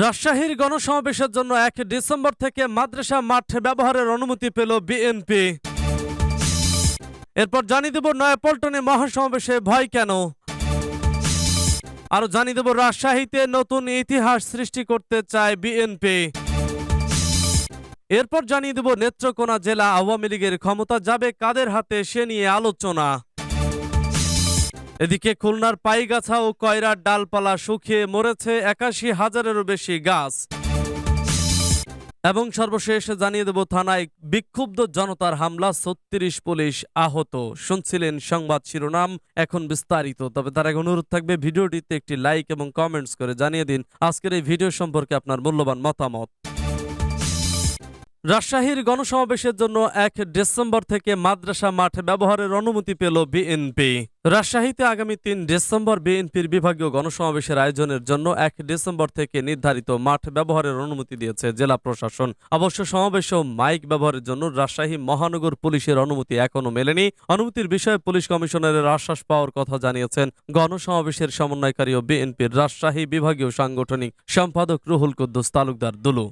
রাজশাহীর গণসমাবেশের জন্য এক ডিসেম্বর থেকে মাদ্রাসা মাঠ ব্যবহারের অনুমতি পেল বিএনপি। এরপর জানিয়ে দেব নয়াপল্টনে মহাসমাবেশে ভয় কেন? আরও জানিয়ে দেব রাজশাহীতে নতুন ইতিহাস সৃষ্টি করতে চায় বিএনপি। এরপর জানিয়ে দেব নেত্রকোনা জেলা আওয়ামী লীগের ক্ষমতা যাবে কাদের হাতে সে নিয়ে আলোচনা। এদিকে খুলনার পাইগাছা ও কয়রার ডালপালা শুকিয়ে মরেছে একাশি হাজারেরও বেশি গাছ। এবং সর্বশেষ জানিয়ে দেব থানায় বিক্ষুব্ধ জনতার হামলা, ছত্রিশ পুলিশ আহত। শুনছিলেন সংবাদ শিরোনাম, এখন বিস্তারিত। তবে তার এক অনুরোধ থাকবে, ভিডিওটিতে একটি লাইক এবং কমেন্টস করে জানিয়ে দিন। আজকের এই ভিডিও সম্পর্কে আপনার মূল্যবান মতামত। রাজশাহীর গণসমাবেশের জন্য এক ডিসেম্বর থেকে মাদ্রাসা মাঠ ব্যবহারের অনুমতি পেল বিএনপি। রাজশাহীতে আগামী তিন ডিসেম্বর বিএনপির বিভাগীয় গণসমাবেশের আয়োজনের জন্য এক ডিসেম্বর থেকে নির্ধারিত মাঠ ব্যবহারের অনুমতি দিয়েছে জেলা প্রশাসন। অবশ্য সমাবেশ ও মাইক ব্যবহারের জন্য রাজশাহী মহানগর পুলিশের অনুমতি এখনও মেলেনি। অনুমতির বিষয়ে পুলিশ কমিশনারের আশ্বাস পাওয়ার কথা জানিয়েছেন গণসমাবেশের সমন্বয়কারী ও বিএনপির রাজশাহী বিভাগীয় সাংগঠনিক সম্পাদক রুহুল কুদ্দুস তালুকদার দুলু।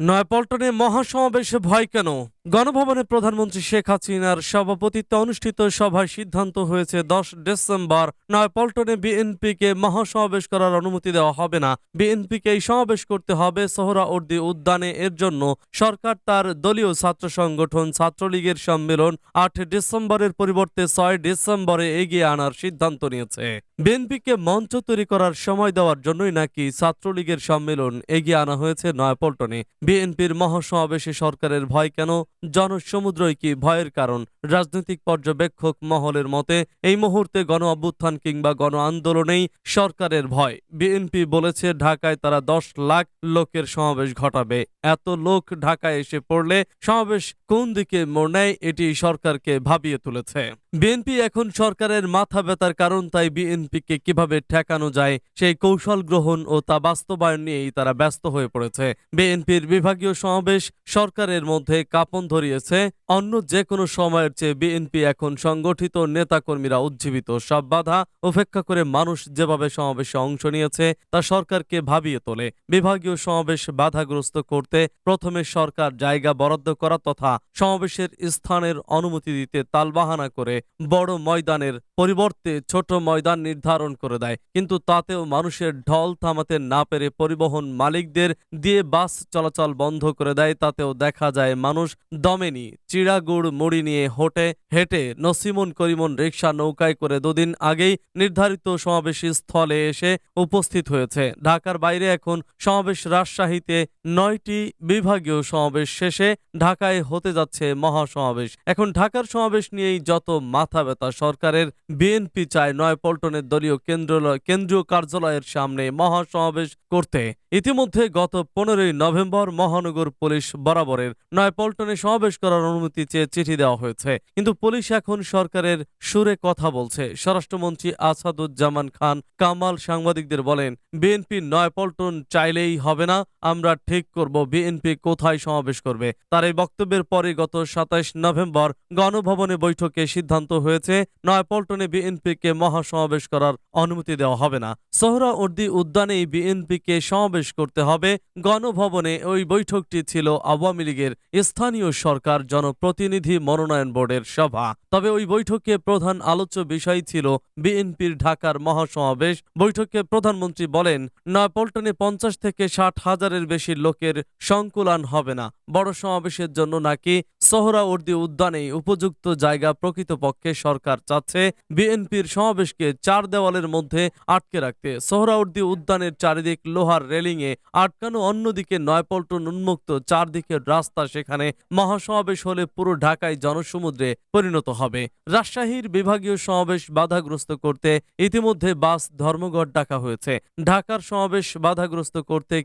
নয়াপল্টনে মহাসমাবেশে ভয় কেন? গণভবনে প্রধানমন্ত্রী শেখ হাসিনার সভাপতিত্বে অনুষ্ঠিত সভায় সিদ্ধান্ত হয়েছে, দশ ডিসেম্বর। নয়াপল্টনে বিএনপিকে মহাসমাবেশ করার অনুমতি দেওয়া হবে না। বিএনপিকে এই সমাবেশ করতে হবে সোহরাওয়ার্দী উদ্যানে। এর জন্য সরকার তার দলীয় ছাত্র সংগঠন ছাত্রলীগের সম্মেলন আট ডিসেম্বরের পরিবর্তে ছয় ডিসেম্বরে এগিয়ে আনার সিদ্ধান্ত নিয়েছে। বিএনপিকে মঞ্চ তৈরি করার সময় দেওয়ার জন্যই নাকি ছাত্রলীগের সম্মেলন এগিয়ে আনা হয়েছে নয়াপল্টনে। বিএনপির মহাসমাবেশে সরকারের ভয় কেন? জনসমুদ্রই কি ভয়ের কারণ? রাজনৈতিক পর্যবেক্ষক মহলের মতে, এই মুহূর্তে গণ অভ্যুত্থান কিংবা গণ আন্দোলনেই সরকারের ভয়। বিএনপি বলেছে, ঢাকায় তারা দশ লাখ লোকের সমাবেশ ঘটাবে। এত লোক ঢাকায় এসে পড়লে সমাবেশ কোন দিকে মোড় নেয়, এটি সরকারকে ভাবিয়ে তুলেছে। বিএনপি এখন সরকারের মাথা ব্যথার কারণ, তাই বিএনপিকে কীভাবে ঠেকানো যায় সেই কৌশল গ্রহণ ও তা বাস্তবায়ন নিয়েই তারা ব্যস্ত হয়ে পড়েছে। বিএনপির বিভাগীয় সমাবেশ সরকারের মধ্যে কাপন ধরিয়েছে। অন্য যে কোনো সময়ের চেয়ে বিএনপি এখন সংগঠিত নেতাকর্মীরা উজ্জীবিত। সব বাধা উপেক্ষা করে মানুষ যেভাবে সমাবেশে অংশ নিয়েছে, তা সরকারকে ভাবিয়ে তোলে। বিভাগীয় সমাবেশ বাধাগ্রস্ত করতে প্রথমে সরকার জায়গা বরাদ্দ করা তথা সমাবেশের স্থানের অনুমতি দিতে তালবাহানা করে বড় ময়দানের পরিবর্তে ছোট ময়দান নির্ধারণ করে দেয়। কিন্তু তাতেও মানুষের ঢল থামাতে না পেরে পরিবহন মালিকদের দিয়ে বাস চলাচল বন্ধ করে দেয়। তাতেও দেখা যায় মানুষ দমেনি, চিড়াগুড় মুড়ি নিয়ে হোটে হেঁটে নসিমন করিমন রিক্সা নৌকায় করে দুদিন আগেই নির্ধারিত সমাবেশ স্থলে এসে উপস্থিত হয়েছে। ঢাকার বাইরে এখন সমাবেশ রাজশাহীতে নয়টি বিভাগীয় সমাবেশ শেষে ঢাকায় হতে যাচ্ছে মহাসমাবেশ। এখন ঢাকার সমাবেশ নিয়েই যত মাথা ব্যথা। সরকারের বিএনপি চায় নয়পল্টনের দলীয় কেন্দ্র কেন্দ্রীয় কার্যালয়ের সামনে মহাসমাবেশ করতে। ইতিমধ্যে গত পনেরোই নভেম্বর মহানগর পুলিশ বরাবরের নয়পল্টনে সমাবেশ করার অনুমতি চেয়ে চিঠি দেওয়া হয়েছে। কিন্তু পুলিশ এখন সরকারের সুরে কথা বলছে। স্বরাষ্ট্রমন্ত্রী আসাদুজ্জামান খান কামাল সাংবাদিকদের বলেন, বিএনপি নয়পল্টন চাইলেই হবে না, আমরা ঠিক করব বিএনপি কোথায় সমাবেশ করবে। তার এই বক্তব্যের পরে গত সাতাইশ নভেম্বর গণভবনে বৈঠকে সিদ্ধান্ত হয়েছে, নয়পল্টনে বিএনপিকে মহাসমাবেশ করার অনুমতি দেওয়া হবে না। সোহরাওয়ার্দী উদ্যানেই বিএনপিকে সমাবেশ করতে হবে। গণভবনে ওই বৈঠকটি ছিল আওয়ামী লীগের স্থানীয় সরকার জনপ্রতিনিধি মনোনয়ন বোর্ডের সভা। তবে ওই বৈঠকে প্রধান আলোচ্য বিষয় ছিল বিএনপির ঢাকার মহাসমাবেশ। বৈঠকে প্রধানমন্ত্রী বলেন নয়াপল্টনে পঞ্চাশ থেকে ষাট হাজারের বেশি লোকের সংকুলান হবে না। বড় সমাবেশের জন্য নাকি সোহরাওয়ার্দী উদ্যানে উপযুক্ত জায়গা প্রকৃতপক্ষে সরকার চাচ্ছে। বিএনপির সমাবেশকে চার দেওয়ালের মধ্যে আটকে রাখতে সোহরাওয়ার্দী উদ্যানের চারিদিক লোহার রেলিংয়ে আটকানো অন্যদিকে নয়পল্টন উন্মুক্ত চারদিকের রাস্তা সেখানে মহাসমাবেশ হলে পুরো ঢাকায় জনসমুদ্রে পরিণত হবে। রাজশাহীর বিভাগীয় সমাবেশ বাধাগ্রস্ত করতে ইতিমধ্যে বাস ধর্মঘট ডাকা হয়েছে। ঢাকার সমাবেশ বাধাগ্রস্ত করতে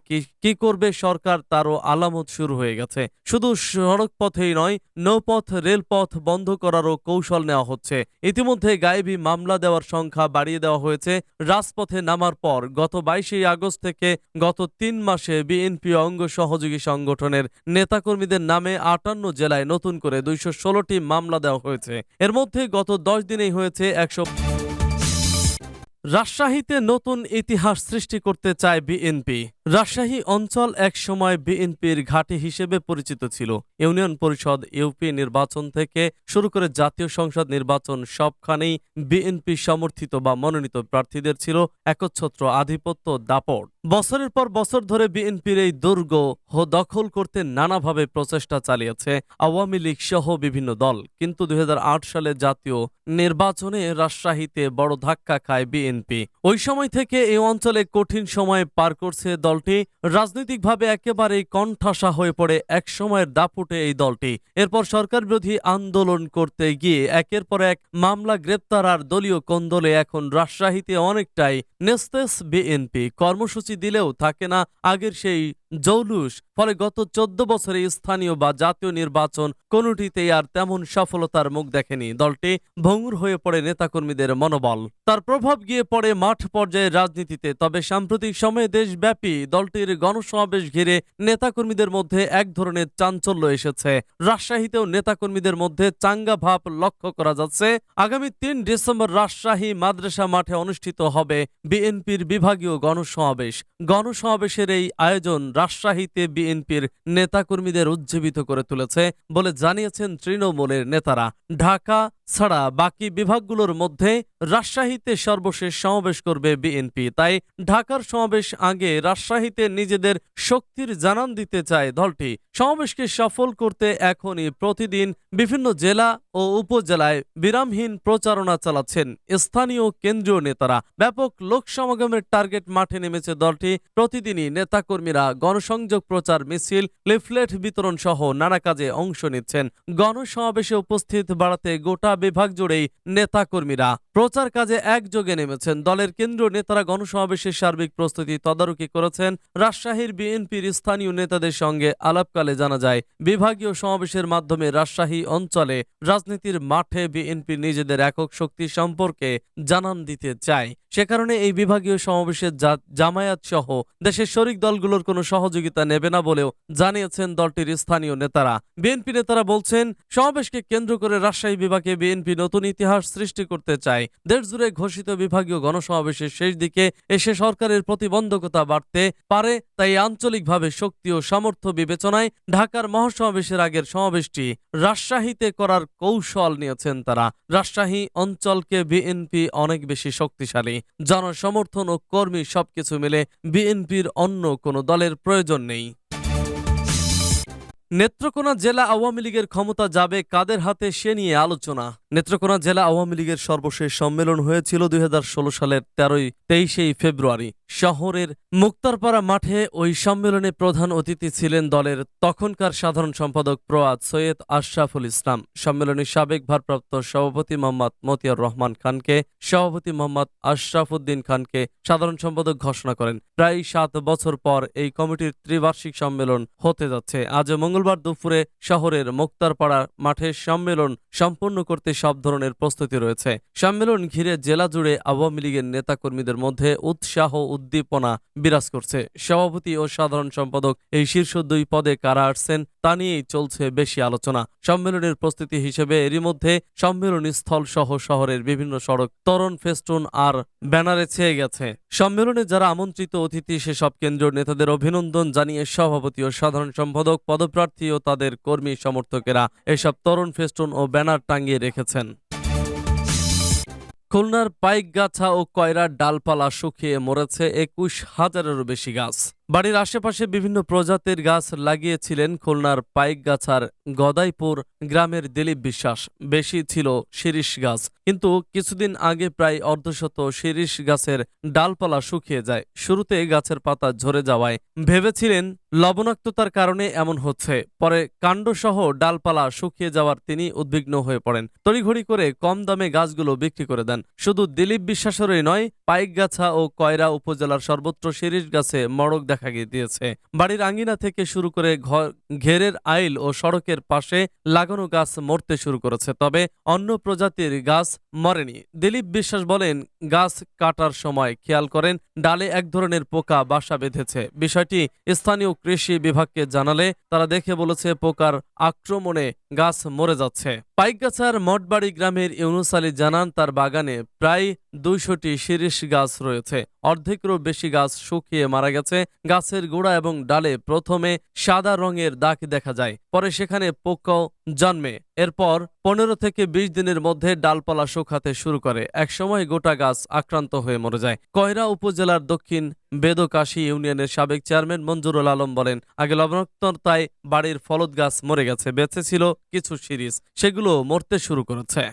কি করবে সরকার তারও আলামত শুরু হয়ে গেছে। শুধু সড়ক পথেই নয়, নৌপথ, রেলপথ বন্ধ করারও কৌশল নেওয়া হচ্ছে। ইতিমধ্যে গায়েবী মামলা দেওয়ার সংখ্যা বাড়িয়ে দেওয়া হয়েছে। রাজপথে নামার পর গত বাইশে আগস্ট থেকে গত তিন মাসে বিএনপি অঙ্গ সহযোগী সংগঠনের নেতাকর্মীদের নামে আটান্ন জেলায় নতুন করে দুইশো ষোলোটি মামলা দেওয়া হয়েছে। এর মধ্যে গত দশ দিনেই হয়েছে একশো রাজশাহীতে নতুন ইতিহাস সৃষ্টি করতে চায় বিএনপি। রাজশাহী অঞ্চল এক সময় বিএনপির ঘাঁটি হিসেবে পরিচিত ছিল। ইউনিয়ন পরিষদ, ইউপি নির্বাচন থেকে শুরু করে জাতীয় সংসদ নির্বাচন সবখানেই বিএনপি সমর্থিত বা মনোনীত প্রার্থীদের ছিল একচ্ছত্র আধিপত্য দাপট। বছরের পর বছর ধরে বিএনপির এই দুর্গ দখল করতে নানাভাবে প্রচেষ্টা চালিয়েছে আওয়ামী লীগ সহ বিভিন্ন দল। কিন্তু দু হাজার আট সালে জাতীয় নির্বাচনে রাজশাহীতে বড় ধাক্কা খায় বিএনপি। ওই সময় থেকে এই অঞ্চলে কঠিন সময় পার করছে দলটি রাজনৈতিকভাবে একেবারে কণ্ঠাসা হয়ে পড়ে একসময়ের দাপুটে এই দলটি। এরপর সরকার বিরোধী আন্দোলন করতে গিয়ে একের পর এক মামলা গ্রেপ্তার আর দলীয় কোন্দলে এখন রাজশাহীতে অনেকটাই নেস্তেস বিএনপি। কর্মসূচি দিলেও থাকে না, আগের সেই জৌলুস, ফলে গত চোদ্দ বছরে স্থানীয় বা জাতীয় নির্বাচন কোনোটিতেই আর তেমন সফলতার মুখ দেখেনি। দলটি ভঙ্গুর হয়ে পড়ে নেতাকর্মীদের মনোবল। তার প্রভাব গিয়ে পড়ে মাঠ পর্যায়ে রাজনীতিতে, তবে সাম্প্রতিক সময়ে দেশব্যাপী দলটির গণসমাবেশ ঘিরে নেতাকর্মীদের মধ্যে এক ধরনের চাঞ্চল্য এসেছে। রাজশাহীতেও নেতাকর্মীদের মধ্যে চাঙ্গা ভাব লক্ষ্য করা যাচ্ছে। আগামী তিন ডিসেম্বর রাজশাহী মাদ্রাসা মাঠে অনুষ্ঠিত হবে বিএনপির বিভাগীয় গণসমাবেশ। গণসমাবেশের এই আয়োজন রাজশাহীতে বিএনপির নেতাকর্মীদের উজ্জীবিত করে তুলেছে বলে জানিয়েছেন তৃণমূলের নেতারা। ঢাকা ছাড়া বাকি বিভাগগুলোর মধ্যে রাজশাহীতে সর্বশেষ সমাবেশ করবে বিএনপি। তাই ঢাকার সমাবেশ আগে রাজশাহীতে নিজেদের শক্তির জানান দিতে চায় দলটি। সমাবেশকে সফল করতে এখনই প্রতিদিন বিভিন্ন জেলা ও উপজেলায় বিরামহীন প্রচারণা চালাচ্ছেন স্থানীয় কেন্দ্রীয় নেতারা। ব্যাপক লোক সমাগমের টার্গেট মাঠে নেমেছে দলটি। প্রতিদিনই নেতাকর্মীরা গণসংযোগ প্রচার মিছিল, লিফলেট বিতরণ সহ নানা কাজে অংশ নিচ্ছেন। গণসমাবেশে উপস্থিত বাড়াতে গোটা বিভাগ জুড়েই নেতাকর্মীরা প্রচার কাজে একযোগে নেমেছেন। দলের কেন্দ্রীয় নেতারা গণসমাবেশের সার্বিক প্রস্তুতি তদারকি করেছেন। রাজশাহীর বিএনপির স্থানীয় নেতাদের সঙ্গে আলাপকালে জানা যায়, বিভাগীয় সমাবেশের মাধ্যমে রাজশাহী অঞ্চলে রাজনীতির মাঠে বিএনপি নিজেদের একক শক্তি সম্পর্কে জানান দিতে চায়। সে কারণে এই বিভাগীয় সমাবেশে জামায়াত সহ দেশের শরিক দলগুলোর কোনো সহযোগিতা নেবে না বলেও জানিয়েছেন দলটির স্থানীয় নেতারা। বিএনপি নেতারা বলছেন, সমাবেশকে কেন্দ্র করে রাজশাহী বিভাগে বিএনপি নতুন ইতিহাস সৃষ্টি করতে চায়। দেশজুড়ে ঘোষিত বিভাগীয় গণসমাবেশের শেষ দিকে এসে সরকারের প্রতিবন্ধকতা বাড়তে পারে, তাই আঞ্চলিকভাবে শক্তি ও সামর্থ্য বিবেচনায় ঢাকার মহাসমাবেশের আগের সমাবেশটি রাজশাহীতে করার কৌশল নিয়েছেন তারা। রাজশাহী অঞ্চলকে বিএনপি অনেক বেশি শক্তিশালী। জনসমর্থন ও কর্মী সবকিছু মিলে বিএনপির অন্য কোনো দলের প্রয়োজন নেই। নেত্রকোনা জেলা আওয়ামী লীগের ক্ষমতা যাবে কাদের হাতে সে নিয়ে আলোচনা। নেত্রকোনা জেলা আওয়ামী লীগের সর্বশেষ সম্মেলন হয়েছিল দুই সালের তেরোই তেইশেই ফেব্রুয়ারি। শহরের মুক্তারপাড়া মাঠে ওই সম্মেলনে প্রধান অতিথি ছিলেন দলের তখনকার সাধারণ সম্পাদক প্রয়াত সৈয়দ আশরাফুল ইসলাম। সম্মেলনে সাবেক ভারপ্রাপ্ত সভাপতি মোহাম্মদ মতিয়ার রহমান খানকে, সভাপতি মোহাম্মদ আশরাফুদ্দিন খানকে সাধারণ সম্পাদক ঘোষণা করেন। প্রায় সাত বছর পর এই কমিটির ত্রিবার্ষিক সম্মেলন হতে যাচ্ছে। আজ মঙ্গলবার দুপুরে শহরের মুক্তারপাড়া মাঠে সম্মেলন সম্পন্ন করতে সব ধরনের প্রস্তুতি রয়েছে। সম্মেলন ঘিরে জেলা জুড়ে আওয়ামী লীগের নেতাকর্মীদের মধ্যে উৎসাহ, উদ্দীপনা বিরাজ করছে। সভাপতি ও সাধারণ সম্পাদক এই শীর্ষ দুই পদে কারা আসছেন তা নিয়েই চলছে বেশি আলোচনা। সম্মেলনের প্রস্তুতি হিসেবে এরই মধ্যে সম্মেলন স্থল সহ শহরের বিভিন্ন সড়ক, তরণ ফেস্টুন আর ব্যানারে ছেয়ে গেছে। সম্মেলনে যারা আমন্ত্রিত অতিথি, সেসব কেন্দ্রীয় নেতাদের অভিনন্দন জানিয়ে সভাপতি ও সাধারণ সম্পাদক পদপ্রার্থী ও তাদের কর্মী সমর্থকেরা এসব তরুণ ফেস্টুন ও ব্যানার টাঙিয়ে রেখেছেন। খুলনার পাইকগাছা ও কয়রার ডালপালা শুকিয়ে মরেছে একুশ হাজারেরও বেশি গাছ। বাড়ির আশেপাশে বিভিন্ন প্রজাতির গাছ লাগিয়েছিলেন খুলনার পাইকগাছার গদাইপুর গ্রামের দিলীপ বিশ্বাস। বেশি ছিল শিরিষ গাছ। কিন্তু কিছুদিন আগে প্রায় অর্ধশত শিরিষ গাছের ডালপালা শুকিয়ে যায়। শুরুতে গাছের পাতা ঝরে যাওয়ায় ভেবেছিলেন লবণাক্ততার কারণে এমন হচ্ছে। পরে কাণ্ডসহ ডালপালা শুকিয়ে যাওয়ার তিনি উদ্বিগ্ন হয়ে পড়েন। তড়িঘড়ি করে কম দামে গাছগুলো বিক্রি করে দেন। শুধু দিলীপ বিশ্বাসেরই নয়, পাইকগাছা ও কয়রা উপজেলার সর্বত্র শিরিষ গাছে মড়ক দেখা গিয়ে দিয়েছে। বাড়ির আঙ্গিনা থেকে শুরু করে ঘর, ঘেরের আইল ও সড়কের পাশে লাগানো গাছ মরতে শুরু করেছে, তবে অন্য প্রজাতির গাছ মরেনি। দিলীপ বিশ্বাস বলেন, গাছ কাটার সময় খেয়াল করেন, ডালে এক ধরনের পোকা বাসা বেঁধেছে। বিষয়টি স্থানীয় কৃষি বিভাগকে জানালে তারা দেখে বলেছে, পোকার আক্রমণে গাছ মরে যাচ্ছে। পাইকগাছার মঠবাড়ি গ্রামের ইউনুস আলী জানান, তার বাগানে প্রায় দুইশোটি শিরিষ গাছ রয়েছে। অর্ধেকেরও বেশি গাছ শুকিয়ে মারা গেছে। গাছের গোড়া এবং ডালে প্রথমে সাদা রঙের দাগ দেখা যায়, পরে সেখানে পোকাও জন্মে। এরপর পনেরো থেকে বিশ দিনের মধ্যে ডালপালা শুকাতে শুরু করে। একসময় গোটা গাছ আক্রান্ত হয়ে মরে যায়। কয়রা উপজেলার দক্ষিণ বেদকাশী ইউনিয়নের সাবেক চেয়ারম্যান মঞ্জুরুল আলম বলেন, আগে লবণাক্ততায় বাড়ির ফলদ গাছ মরে গেছে, বেঁচে ছিল কিছু সিরিজ সেগুলো মরতে শুরু করেছে।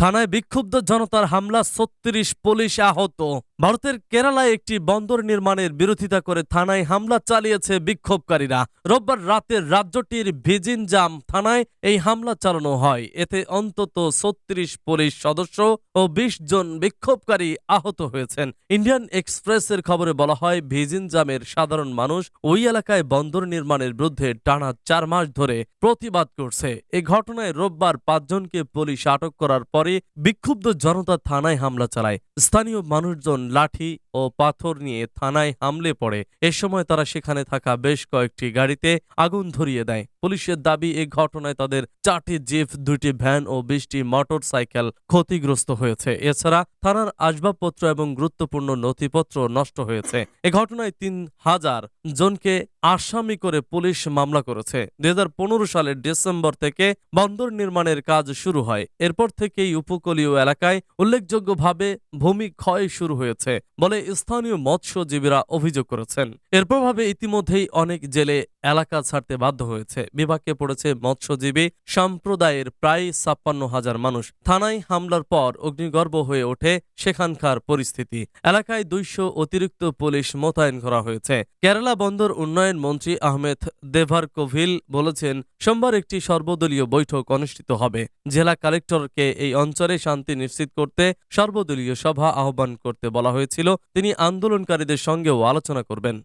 থানায় বিক্ষুব্ধ জনতার হামলা ছত্রিশ পুলিশ আহত। ভারতের কেরালায় একটি বন্দর নির্মাণের বিরোধিতা করে থানায় হামলা চালিয়েছে বিক্ষোভকারীরা। রোববার রাতে রাজ্যটির ভিজিনজাম থানায় এই হামলা চালানো হয়। এতে অন্তত ছত্রিশ পুলিশ সদস্য ও ২০ জন বিক্ষোভকারী আহত হয়েছেন। ইন্ডিয়ান এক্সপ্রেসের খবরে বলা হয়, ভিজিনজামের সাধারণ মানুষ ওই এলাকায় বন্দর নির্মাণের বিরুদ্ধে টানা চার মাস ধরে প্রতিবাদ করছে। এ ঘটনায় রোববার পাঁচজনকে পুলিশ আটক করার পরে বিক্ষুব্ধ জনতা থানায় হামলা চালায়। স্থানীয় মানুষজন लाठी ও পাথর নিয়ে থানায় হামলে পড়ে। এ সময় তারা সেখানে থাকা বেশ কয়েকটি গাড়িতে আগুন ধরিয়ে দেয়। পুলিশের দাবি, এ ঘটনায় তাদের চারটি জিপ দুইটি ভ্যান ও বিশটি মোটর সাইকেল ক্ষতিগ্রস্ত হয়েছে। এছাড়া থানার আসবাবপত্র এবং গুরুত্বপূর্ণ নথিপত্র নষ্ট হয়েছে। এ ঘটনায় তিন হাজার জনকে আসামি করে পুলিশ মামলা করেছে। দুই হাজার পনেরো সালের ডিসেম্বর থেকে বন্দর নির্মাণের কাজ শুরু হয়। এরপর থেকেই উপকূলীয় এলাকায় উল্লেখযোগ্যভাবে ভূমি ক্ষয় শুরু হয়েছে বলে স্থানীয় মৎস্যজীবীরা অভিযোগ করেছেন। এর প্রভাবে ইতিমধ্যেই অনেক জেলে এলাকা ছাড়তে বাধ্য হয়েছে। বিভাগে পড়েছে মৎস্যজীবী। সম্প্রদায়ের প্রায় ছাপ্পান্ন হাজার মানুষ থানায় হামলার পর অগ্নিগর্ভ হয়ে ওঠে সেখানকার পরিস্থিতি। এলাকায় দুইশো অতিরিক্ত পুলিশ মোতায়েন করা হয়েছে। কেরালা বন্দর উন্নয়ন মন্ত্রী আহমেদ দেভার কোভিল বলেছেন, সোমবার একটি সর্বদলীয় বৈঠক অনুষ্ঠিত হবে। জেলা কালেক্টরকে এই অঞ্চলে শান্তি নিশ্চিত করতে সর্বদলীয় সভা আহ্বান করতে বলা হয়েছিল। তিনি আন্দোলনকারীদের সঙ্গেও আলোচনা করবেন।